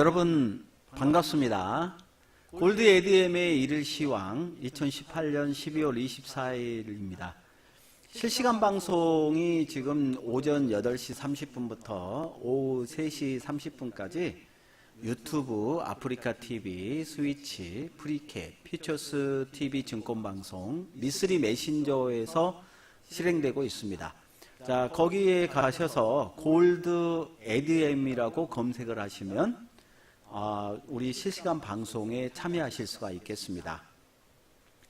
여러분 반갑습니다. 골드 ADM의 일일 시황 2018년 12월 24일입니다. 실시간 방송이 지금 오전 8시 30분부터 오후 3시 30분까지 유튜브, 아프리카 TV, 스위치, 프리캡, 피처스 TV 증권 방송, 미스리 메신저에서 실행되고 있습니다. 자, 거기에 가셔서 골드 ADM이라고 검색을 하시면 아, 우리 실시간 방송에 참여하실 수가 있겠습니다.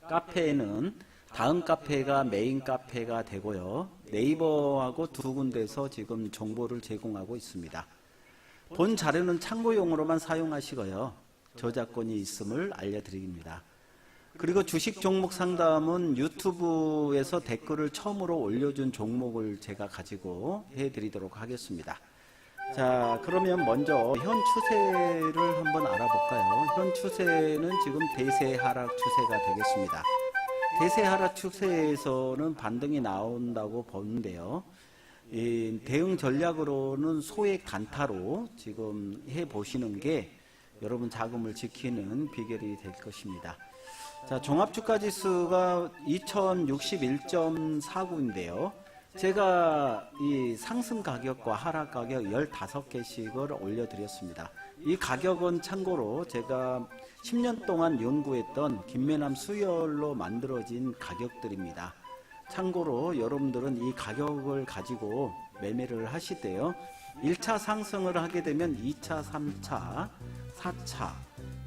카페에는 다음 카페가 메인 카페가 되고요. 네이버하고 두 군데서 지금 정보를 제공하고 있습니다. 본 자료는 참고용으로만 사용하시고요. 저작권이 있음을 알려드립니다. 그리고 주식 종목 상담은 유튜브에서 댓글을 처음으로 올려준 종목을 제가 가지고 해드리도록 하겠습니다. 자, 그러면 먼저 현 추세를 한번 알아볼까요? 현 추세는 지금 대세 하락 추세가 되겠습니다. 대세 하락 추세에서는 반등이 나온다고 보는데요. 이 대응 전략으로는 소액 단타로 지금 해 보시는 게 여러분 자금을 지키는 비결이 될 것입니다. 자, 종합주가 지수가 2061.49인데요. 제가 이 상승 가격과 하락 가격 15개씩을 올려드렸습니다. 이 가격은 참고로 제가 10년 동안 연구했던 김매남 수열로 만들어진 가격들입니다. 참고로 여러분들은 이 가격을 가지고 매매를 하실 때요. 1차 상승을 하게 되면 2차, 3차, 4차,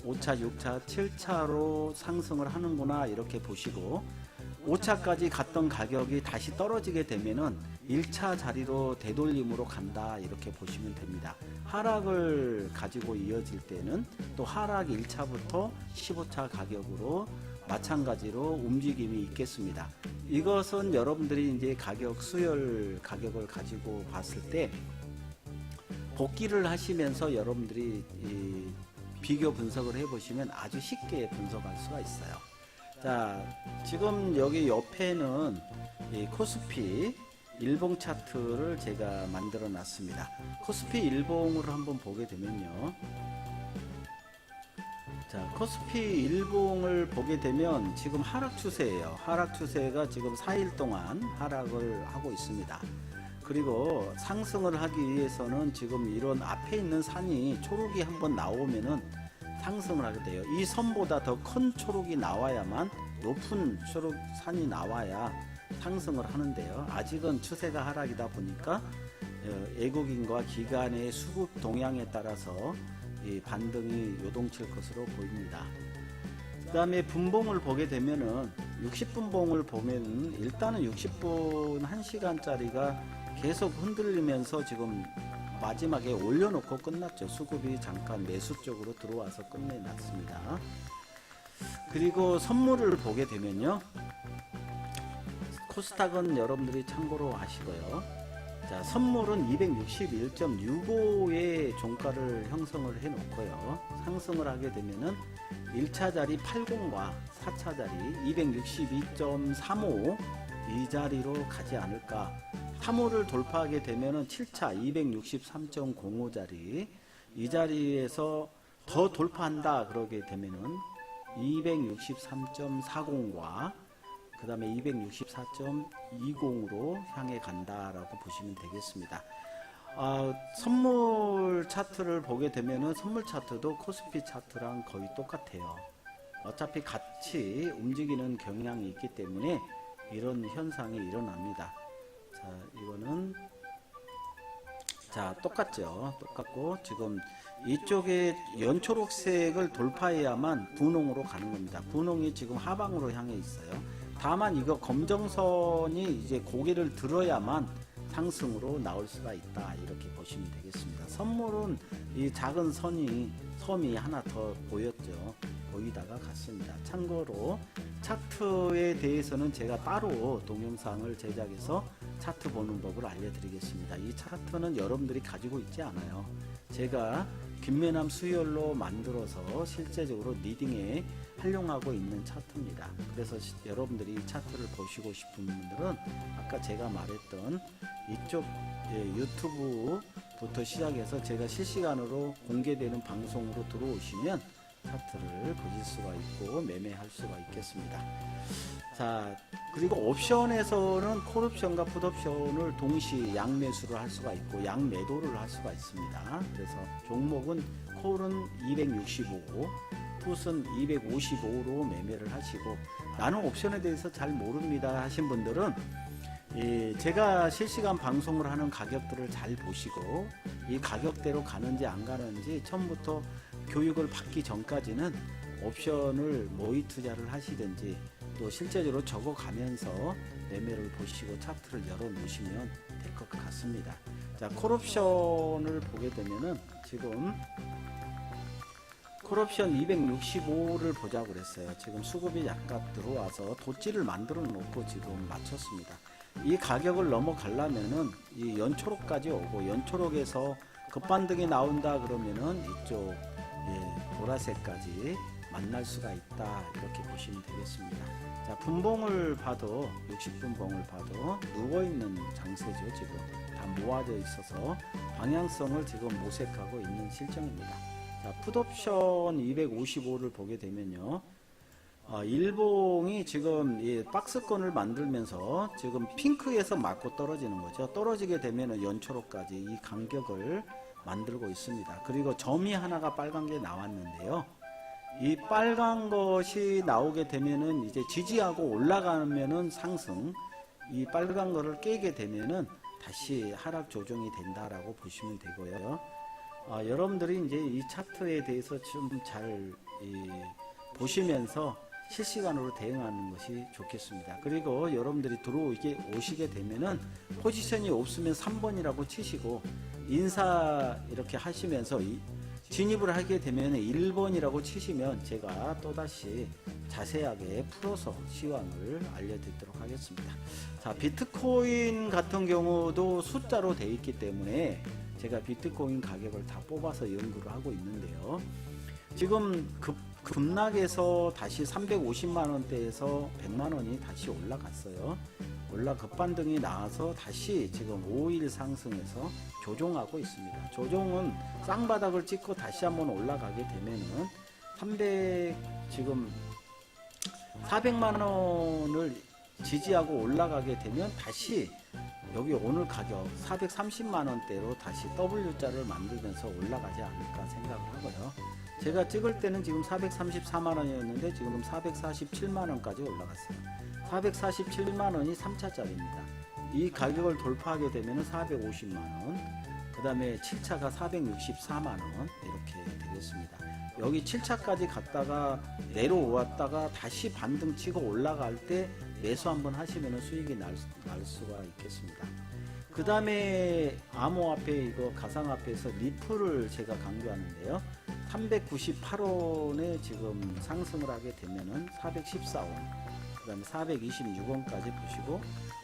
5차, 6차, 7차로 상승을 하는구나 이렇게 보시고 5차까지 갔던 가격이 다시 떨어지게 되면은 1차 자리로 되돌림으로 간다 이렇게 보시면 됩니다. 하락을 가지고 이어질 때는 또 하락 1차부터 15차 가격으로 마찬가지로 움직임이 있겠습니다. 이것은 여러분들이 이제 가격 수열 가격을 가지고 봤을 때 복기를 하시면서 여러분들이 이 비교 분석을 해보시면 아주 쉽게 분석할 수가 있어요. 자, 지금 여기 옆에는 이 코스피 일봉 차트를 제가 만들어 놨습니다. 코스피 일봉을 한번 보게 되면요. 자, 코스피 일봉을 보게 되면 지금 하락 추세예요. 하락 추세가 지금 4일 동안 하락을 하고 있습니다. 그리고 상승을 하기 위해서는 지금 이런 앞에 있는 산이 초록이 한번 나오면은 상승을 하게 돼요. 이 선보다 더 큰 초록이 나와야만 높은 초록 산이 나와야 상승을 하는데요. 아직은 추세가 하락이다 보니까 어, 외국인과 기관의 수급 동향에 따라서 이 반등이 요동칠 것으로 보입니다. 그 다음에 분봉을 보게 되면은 60분봉을 보면 일단은 60분 1시간짜리가 계속 흔들리면서 지금 마지막에 올려놓고 끝났죠. 수급이 잠깐 매수 쪽으로 들어와서 끝내놨습니다. 그리고 선물을 보게 되면요. 코스닥은 여러분들이 참고로 하시고요. 자, 선물은 261.65의 종가를 형성을 해 놓고요. 상승을 하게 되면은 1차 자리 80과 4차 자리 262.35 이 자리로 가지 않을까. 3호를 돌파하게 되면은 7차 263.05 자리 이 자리에서 더 돌파한다 그러게 되면은 263.40과 그 다음에 264.20으로 향해 간다라고 보시면 되겠습니다. 아, 선물 차트를 보게 되면은 선물 차트도 코스피 차트랑 거의 똑같아요. 어차피 같이 움직이는 경향이 있기 때문에 이런 현상이 일어납니다. 자, 이거는 자, 똑같죠. 똑같고 지금 이쪽에 연초록색을 돌파해야만 분홍으로 가는 겁니다. 분홍이 지금 하방으로 향해 있어요. 다만 이거 검정선이 이제 고개를 들어야만 상승으로 나올 수가 있다. 이렇게 보시면 되겠습니다. 선물은 이 작은 선이 섬이 하나 더 보였죠. 보이다가 갔습니다. 참고로 차트에 대해서는 제가 따로 동영상을 제작해서 차트 보는 법을 알려드리겠습니다. 이 차트는 여러분들이 가지고 있지 않아요. 제가 김매남 수열로 만들어서 실제적으로 리딩에 활용하고 있는 차트입니다. 그래서 시- 여러분들이 이 차트를 보시고 싶은 분들은 아까 제가 말했던 이쪽 예, 유튜브 부터 시작해서 제가 실시간으로 공개되는 방송으로 들어오시면 차트를 보실 수가 있고 매매할 수가 있겠습니다. 자, 그리고 옵션에서는 콜옵션과 풋옵션을 동시 양매수를 할 수가 있고 양매도를 할 수가 있습니다. 그래서 종목은 콜은 265고 풋은 255로 매매를 하시고 나는 옵션에 대해서 잘 모릅니다 하신 분들은 이 제가 실시간 방송을 하는 가격들을 잘 보시고 이 가격대로 가는지 안 가는지 처음부터 교육을 받기 전까지는 옵션을 모의 투자를 하시든지 또 실제적으로 적어가면서 매매를 보시고 차트를 열어 놓으시면 될 것 같습니다. 자, 콜옵션을 보게 되면은 지금 콜옵션 265를 보자고 그랬어요. 지금 수급이 약간 들어와서 도치를 만들어 놓고 지금 맞췄습니다. 이 가격을 넘어가려면은 이 연초록까지 오고 연초록에서 급반등이 나온다 그러면은 이쪽 예, 보라색까지 만날 수가 있다 이렇게 보시면 되겠습니다. 자 분봉을 봐도 60분봉을 봐도 누워 있는 장세죠 지금 다 모아져 있어서 방향성을 지금 모색하고 있는 실정입니다. 자 풋옵션 255를 보게 되면요. 어, 일봉이 지금 이 박스권을 만들면서 지금 핑크에서 맞고 떨어지는 거죠. 떨어지게 되면 연초로까지 이 간격을 만들고 있습니다. 그리고 점이 하나가 빨간 게 나왔는데요. 이 빨간 것이 나오게 되면은 이제 지지하고 올라가면은 상승, 이 빨간 거를 깨게 되면은 다시 하락 조정이 된다라고 보시면 되고요. 아, 여러분들이 이제 이 차트에 대해서 좀 잘 보시면서 실시간으로 대응하는 것이 좋겠습니다. 그리고 여러분들이 들어오게 오시게 되면은 포지션이 없으면 3번이라고 치시고 인사 이렇게 하시면서 이- 진입을 하게 되면 1번이라고 치시면 제가 또다시 자세하게 풀어서 시황을 알려드리도록 하겠습니다. 자, 비트코인 같은 경우도 숫자로 돼 있기 때문에 제가 비트코인 가격을 다 뽑아서 연구를 하고 있는데요. 지금 급, 급락해서 다시 350만 원대에서 100만 원이 다시 올라갔어요. 올라 급반등이 나와서 다시 지금 5일 상승해서 조종하고 있습니다. 조종은 쌍바닥을 찍고 다시 한번 올라가게 되면은 300 지금 400만 원을 지지하고 올라가게 되면 다시 여기 오늘 가격 430만 원대로 다시 W자를 만들면서 올라가지 않을까 생각을 하고요. 제가 찍을 때는 지금 434만 원이었는데 지금 447만 원까지 올라갔어요. 447만 원이 3차짜리입니다. 이 가격을 돌파하게 되면 450만 원, 그 다음에 7차가 464만 원 이렇게 되겠습니다. 여기 7차까지 갔다가 내려왔다가 다시 반등 치고 올라갈 때 매수 한번 하시면 수익이 날, 수- 날 수가 있겠습니다. 그 다음에 암호화폐 이거 가상화폐에서 리플을 제가 강조하는데요. 398원에 지금 상승을 하게 되면은 414원, 그 다음에 426원까지 보시고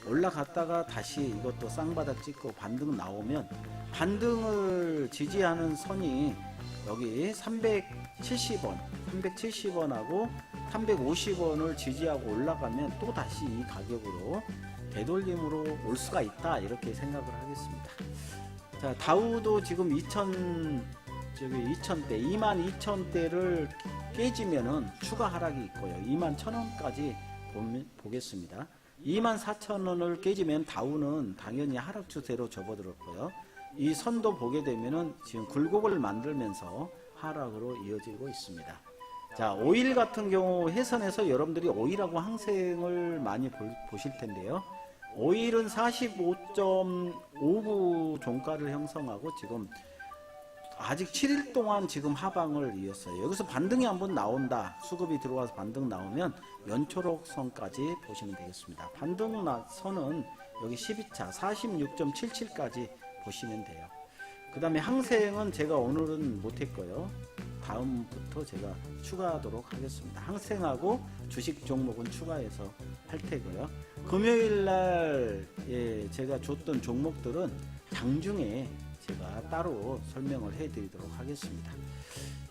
올라갔다가 다시 이것도 쌍바닥 찍고 반등 나오면 반등을 지지하는 선이 여기 370원, 370원하고 350원을 지지하고 올라가면 또 다시 이 가격으로 되돌림으로 올 수가 있다 이렇게 생각을 하겠습니다. 자 다우도 지금 2000 저기 2000대 2만 2000대를 깨지면은 추가 하락이 있고요. 2만 1000원까지 보겠습니다. 2만 4천원을 깨지면 다우는 당연히 하락 추세로 접어들었고요. 이 선도 보게 되면은 지금 굴곡을 만들면서 하락으로 이어지고 있습니다. 자, 오일 같은 경우 해선에서 여러분들이 오일하고 항생을 많이 볼- 보실 텐데요. 오일은 45.59 종가를 형성하고 지금 아직 7일 동안 지금 하방을 이었어요. 여기서 반등이 한번 나온다. 수급이 들어와서 반등 나오면 연초록 선까지 보시면 되겠습니다. 반등 나- 선은 여기 12차 46.77까지 보시면 돼요. 그 다음에 항생은 제가 오늘은 못했고요. 다음부터 제가 추가하도록 하겠습니다. 항생하고 주식 종목은 추가해서 할 테고요. 금요일 날 예, 제가 줬던 종목들은 장중에 제가 따로 설명을 해드리도록 하겠습니다.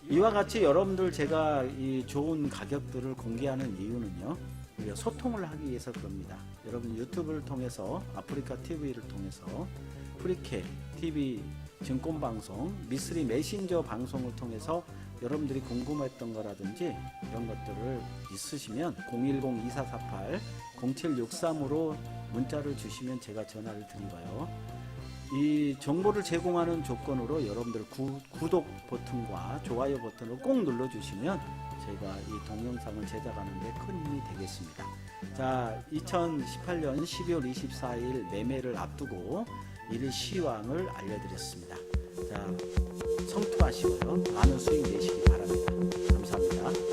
이와 같이 여러분들 제가 이 좋은 가격들을 공개하는 이유는요. 우리가 소통을 하기 위해서 그럽니다. 여러분 유튜브를 통해서 아프리카 TV를 통해서 프리케 TV 증권방송, 미스리 메신저 방송을 통해서 여러분들이 궁금했던 거라든지 이런 것들을 있으시면 010-2448-0763으로 문자를 주시면 제가 전화를 드리고요. 이 정보를 제공하는 조건으로 여러분들 구, 구독 버튼과 좋아요 버튼을 꼭 눌러주시면 제가 이 동영상을 제작하는데 큰 힘이 되겠습니다. 자, 2018년 12월 24일 매매를 앞두고 일 시황을 알려드렸습니다. 자, 성투하시고요. 많은 수익 내시기 바랍니다. 감사합니다.